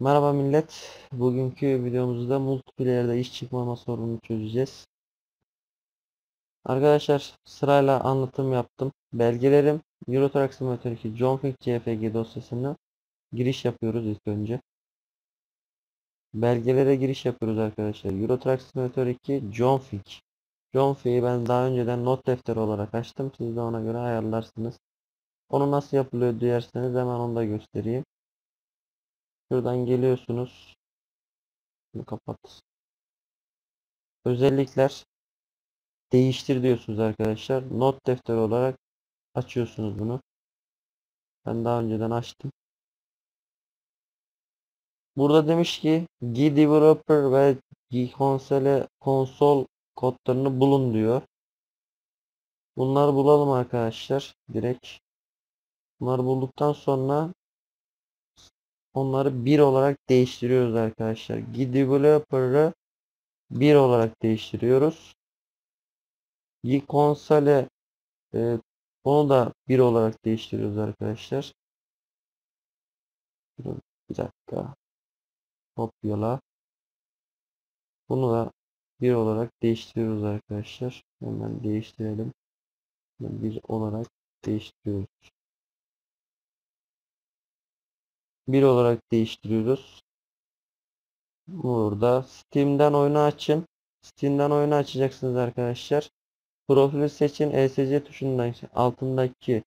Merhaba millet. Bugünkü videomuzda multiplayer'da iş çıkmama sorununu çözeceğiz. Arkadaşlar sırayla anlatım yaptım. Belgelerim Euro Truck Simulator 2 Config CFG dosyasına giriş yapıyoruz ilk önce. Belgelere giriş yapıyoruz arkadaşlar. Euro Truck Simulator 2 Config. Config'i ben daha önceden not defteri olarak açtım. Siz de ona göre ayarlarsınız. Onu nasıl yapılıyor diyerseniz hemen onu da göstereyim. Şuradan geliyorsunuz. Bunu kapat. Özellikler değiştir diyorsunuz arkadaşlar. Not defteri olarak açıyorsunuz bunu. Ben daha önceden açtım. Burada demiş ki G developer ve G console konsol kodlarını bulun diyor. Bunları bulalım arkadaşlar. Direkt. Bunları bulduktan sonra onları bir olarak değiştiriyoruz arkadaşlar. Developer'ı bir olarak değiştiriyoruz. G console e, onu da bir olarak değiştiriyoruz arkadaşlar. Bir dakika. Kopyala. Bunu da bir olarak değiştiriyoruz arkadaşlar. Hemen değiştirelim. Bir olarak değiştiriyoruz. Bir olarak değiştiriyoruz. Burada Steam'den oyunu açın. Steam'den oyunu açacaksınız arkadaşlar. Profili seçin. ESC tuşundan altındaki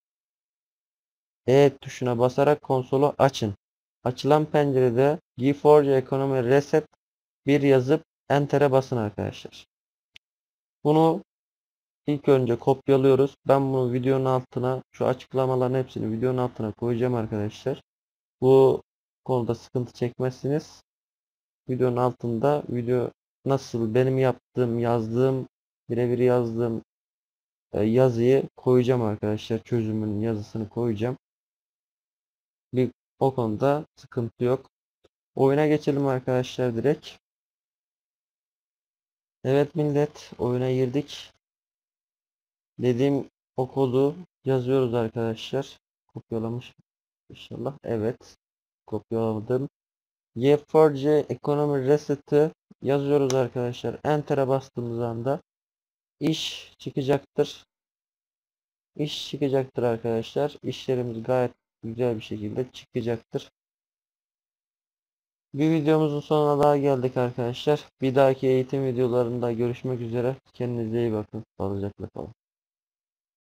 E tuşuna basarak konsolu açın. Açılan pencerede GeForce Economy Reset bir yazıp Enter'e basın arkadaşlar. Bunu ilk önce kopyalıyoruz. Ben bunu videonun altına şu açıklamaların hepsini videonun altına koyacağım arkadaşlar. Bu konuda sıkıntı çekmezsiniz. Videonun altında video nasıl benim yaptığım yazdığım birebir yazdığım e, yazıyı koyacağım arkadaşlar. Çözümün yazısını koyacağım. Bir o konuda sıkıntı yok. Oyuna geçelim arkadaşlar direkt. Evet millet oyuna girdik. Dediğim o kodu yazıyoruz arkadaşlar. Kopyalamış inşallah. Evet. Kopyaladım. Y4C Economy Reset'ı yazıyoruz arkadaşlar. Enter'e bastığımız anda iş çıkacaktır. İş çıkacaktır arkadaşlar. İşlerimiz gayet güzel bir şekilde çıkacaktır. Bir videomuzun sonuna daha geldik arkadaşlar. Bir dahaki eğitim videolarında görüşmek üzere. Kendinize iyi bakın. Sağlıcakla kalın.